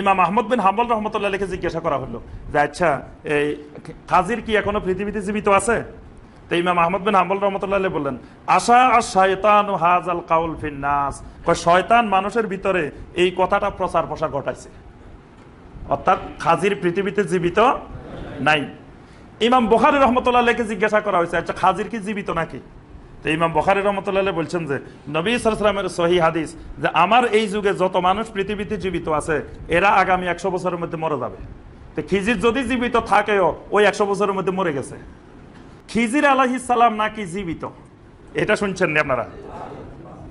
ইমাম আহমদ বিন হাম্বল রহমতুল্লাহকে জিজ্ঞাসা করা হলো যে আচ্ছা এই খাজির কি এখনও পৃথিবীতে জীবিত আছে? তো ইমাম আহমদ বিন হাম্বল রহমতুল্লাহ বললেন, আশা আর শয়তান হাজাল কাউল ফিন্নাস। শয়তান মানুষের ভিতরে এই কথাটা প্রচার প্রসার ঘটাইছে। অর্থাৎ খাজির পৃথিবীতে জীবিত নাই। ইমাম বখারি রহমতুল্লাহকে জিজ্ঞাসা করা হয়েছে আচ্ছা খাজির কি জীবিত নাকি? তো ইমাম বখারি রহমতুল্লাহ বলছেন যে, নবী সালামের সহি হাদিস যে, আমার এই যুগে যত মানুষ পৃথিবীতে জীবিত আছে, এরা আগামী একশো বছরের মধ্যে মরে যাবে। তো খিজির যদি জীবিত থাকেও, ওই একশো বছরের মধ্যে মরে গেছে। খিজির আলাহিসাল্লাম নাকি জীবিত? এটা শুনছেন নি আপনারা?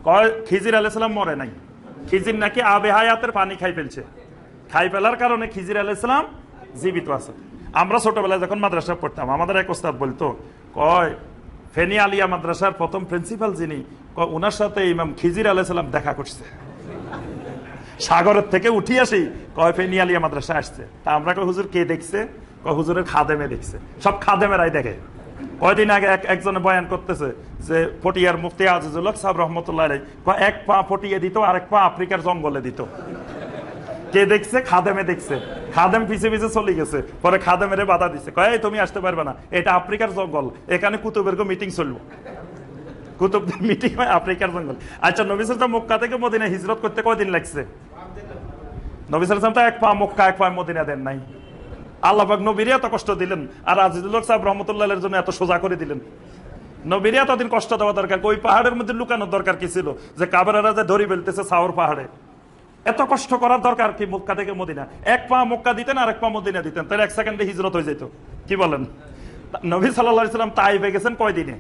কয়, খিজির আলাইসাল্লাম মরে নাই। খিজির নাকি আবে হায়াতের পানি খাই ফেলছে। খাই ফেলার কারণে খিজির আলাইসালাম জীবিত আছে। আমরা ছোটবেলায় যখন মাদ্রাসা পড়তাম, আমাদের এক ওস্তাদ বলতো, কয় ফেনি আলিয়া মাদ্রাসার প্রথম প্রিন্সিপাল যিনি ওনার সাথে ইমাম খিজির আলাইসাল্লাম দেখা করছে। সাগরের থেকে উঠি আসি, কয় ফেনি আলিয়া মাদ্রাসা আসছে। তা আমরা কয়, হুজুর কে দেখছে? কয়, হুজুরের খাদেমে দেখছে। সব খাদেমেরাই দেখে। কয়দিন আগে এক একজনে বয়ান করতেছে যে, পটিয়ার মুফতি আজিজুল সাহেব রহমতুল্লাহ কয়, এক পা পটিয়ে দিত আর এক পা আফ্রিকার জঙ্গলে দিত। কে দেখছে? খাদেমে দেখছে। খাদেম পিছে পিছে চলে গেছে। পরে খাদেমেরে বাধা দিছে। কয় "এই, তুমি আসতে পারবে না। এটা আফ্রিকার জঙ্গল। এখানে কুতুবের মিটিং চলবো। কুতুব মিটিং হয় আফ্রিকার জঙ্গল। আচ্ছা নবিসা মক্কা থেকে মদিনা হিজরত করতে কয়দিন লাগছে? নবিসাম তো এক পা মক্কা এক পা মদিনা দেন নাই। আল্লাহাক নবীরে এত কষ্ট দিলেন। আর আজিজুল হক সাহেব রহমতুল্লাহ জন্য এত সোজা করে দিলেন। নবীরে এতদিন কষ্ট দেওয়া দরকার। ওই পাহাড়ের মধ্যে লুকানোর দরকার কি ছিল? যে কাবেরারা যে ধরি ফেলতেছে সাওর পাহাড়ে। এত কষ্ট করার দরকার কি মক্কা থেকে মদিনা? এক পা মক্কা দিতেন আর এক পা মদিনা দিতেন। তাহলে এক সেকেন্ডে হিজরত হয়ে যেত কি বলেন? নবী সাল্লাহ সাল্লাম তাইফে গেছেন কয়দিনে?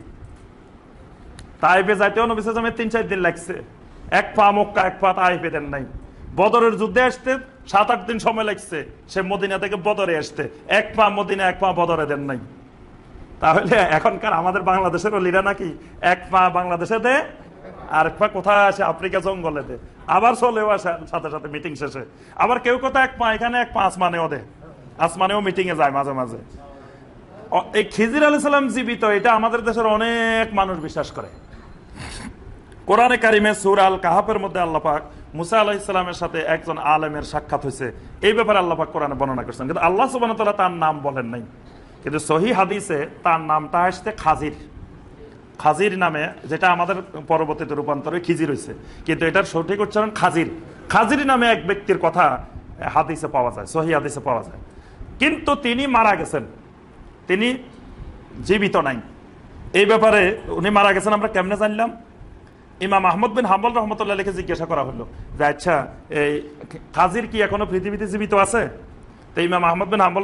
তাইফে যাইতেও নবী সাল্লামের তিন চার দিন লাগছে। এক পা মক্কা, এক পা তাইফে দেন নাই। বদরের যুদ্ধে আসতে সাত, আট দিন সময় লাগছে। সে মদিনা থেকে বদরে আসতে। এক পা মদিনা, এক পা বদরে দেন নাই। তাহলে এখনকার আমাদের বাংলাদেশের লিরা নাকি এক পা বাংলাদেশে দে, আর এক পা কোথায় আসে? আফ্রিকা জঙ্গলে দে। আবার আসে সাথে সাথে মিটিং শেষে। আবার কেউ কোথাও এক পা এখানে এক পা আসমানেও দে। আসমানেও মিটিং এ যায় মাঝে মাঝে। এই খিজির আলি সাল্লাম জীবিত, এটা আমাদের দেশের অনেক মানুষ বিশ্বাস করে। কোরআনে কারিমে সুর আল কাহাফের মধ্যে আল্লাপাক মুসা আলাহ ইসলামের সাথে একজন আলেমের সাক্ষাৎ হয়েছে। এই ব্যাপারে আল্লাপাক কোরআনে বর্ণনা করছেন। কিন্তু আল্লাহ সুবান তার নাম বলেন নাই। কিন্তু সহি হাদিসে তার নামটা আসছে খাজির। খাজির নামে যেটা আমাদের পরবর্তীতে রূপান্তরে খিজির হয়েছে। কিন্তু এটার সঠিক উচ্চারণ খাজির। খাজির নামে এক ব্যক্তির কথা হাদিসে পাওয়া যায়, সহি হাদিসে পাওয়া যায়। কিন্তু তিনি মারা গেছেন। তিনি জীবিত নাই। এই ব্যাপারে উনি মারা গেছেন, আমরা কেমনে জানলাম? ইমাম আহমদ বিন হাম্বল রহমতুল্লাহকে জিজ্ঞাসা করা হলো যে আচ্ছা এই কাজির কি এখনও পৃথিবীতে জীবিত আছে? ইমাম আহমদ বিন হাম্বল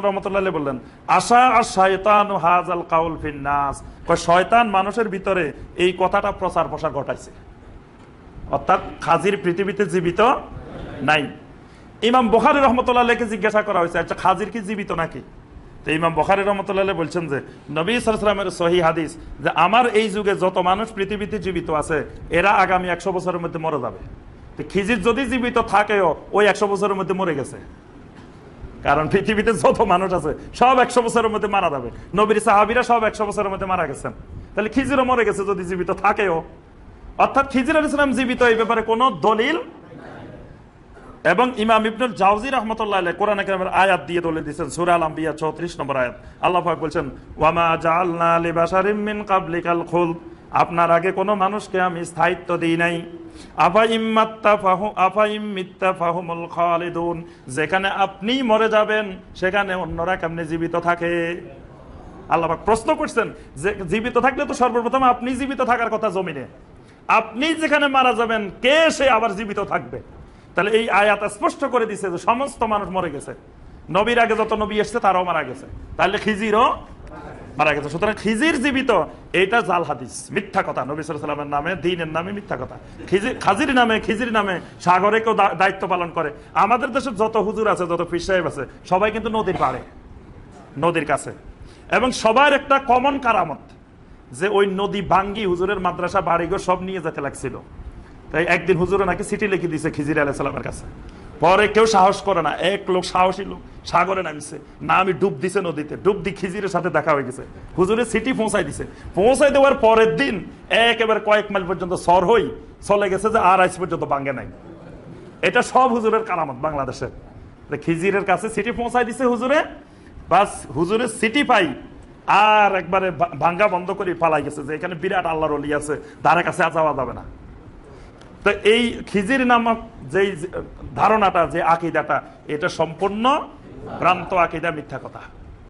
শয়তান শয়তান মানুষের ভিতরে এই কথাটা প্রচার প্রসার ঘটাইছে। অর্থাৎ খাজির পৃথিবীতে জীবিত নাই। ইমাম বখারি রহমতুল্লাহকে জিজ্ঞাসা করা হয়েছে আচ্ছা খাজির কি জীবিত নাকি? তো ইমাম বখারি রহমতুল্লাহ বলছেন যে, নবী সালামের সহি হাদিস যে আমার এই যুগে যত মানুষ পৃথিবীতে জীবিত আছে, এরা আগামী একশো বছরের মধ্যে মরে যাবে। তো খিজির যদি জীবিত থাকেও, ওই একশো বছরের মধ্যে মরে গেছে। কারণ পৃথিবীতে যত মানুষ আছে, সব একশো বছরের মধ্যে মারা যাবে। নবীর সাহাবিরা সব একশো বছরের মধ্যে মারা গেছেন। তাহলে খিজিরও মরে গেছে যদি জীবিত থাকেও। অর্থাৎ খিজির আল ইসলাম জীবিত এই ব্যাপারে কোনো দলিল এবং ইমাম ইবনুল জাউজি রহমতুল্লাহ কোরআন কারিমের আয়াত দিয়ে দলে দিয়েছেন। সূরা আল আম্বিয়া 34 নম্বর আয়াত। আল্লাহ পাক বলছেন, ওয়ামা জাআলনা লিবাশারিম মিন ক্বাবলিকাল খুলদ। আপনার আগে কোনো মানুষকে আমি স্থায়িত্ব দিই নাই। যেখানে আপনি মরে যাবেন, সেখানে অন্যরা কেমনে জীবিত থাকে? আল্লাহ প্রশ্ন করছেন, যে জীবিত থাকলে তো সর্বপ্রথম আপনি জীবিত থাকার কথা জমিনে। আপনি যেখানে মারা যাবেন, কে সে আবার জীবিত থাকবে? তাহলে এই আয়াত স্পষ্ট করে দিছে যে সমস্ত মানুষ মরে গেছে। নবীর আগে যত নবী এসছে, তারাও মারা গেছে। তাহলে খিজিরও মারা গেছে। সুতরাং খিজির জীবিত, এইটা জাল হাদিস। মিথ্যা কথা, নবী সাল্লামের নামে, দিনের নামে মিথ্যা কথা। খিজির খাজির নামে, খিজির নামে সাগরে কেউ দায়িত্ব পালন করে। আমাদের দেশে যত হুজুর আছে, যত ফির সাহেব আছে, সবাই কিন্তু নদীর পাড়ে, নদীর কাছে। এবং সবার একটা কমন কারামত, যে ওই নদী ভাঙ্গি হুজুরের মাদ্রাসা, বাড়িঘর সব নিয়ে যেতে লাগছিল। তাই একদিন হুজুরে নাকি চিঠি লিখে দিয়েছে খিজির আলাহ সালামের কাছে। পরে কেউ সাহস করে না। এক লোক সাহসী লোক সাগরে নামছে। না, আমি ডুব দিছে নদীতে। ডুব দি খিজিরের সাথে দেখা হয়ে গেছে। হুজুরের সিটি পৌঁছাই দিছে। পৌঁছাই দেওয়ার পরের দিন একেবারে কয়েক মাইল পর্যন্ত সর হই চলে গেছে যে আর আইস পর্যন্ত ভাঙ্গে নাই। এটা সব হুজুরের কারামত বাংলাদেশের। খিজিরের কাছে সিটি পৌঁছাই দিছে হুজুরে, বাস হুজুরের সিটি পাই আর একবারে ভাঙ্গা বন্ধ করে পালাই গেছে যে এখানে বিরাট আল্লাহর অলি আছে, তার কাছে যাওয়া যাবে না। তো এই খিজির নামক যেই ধারণাটা যে আকিদাটা এটা সম্পূর্ণ ভ্রান্ত আকিদা মিথ্যা কথা।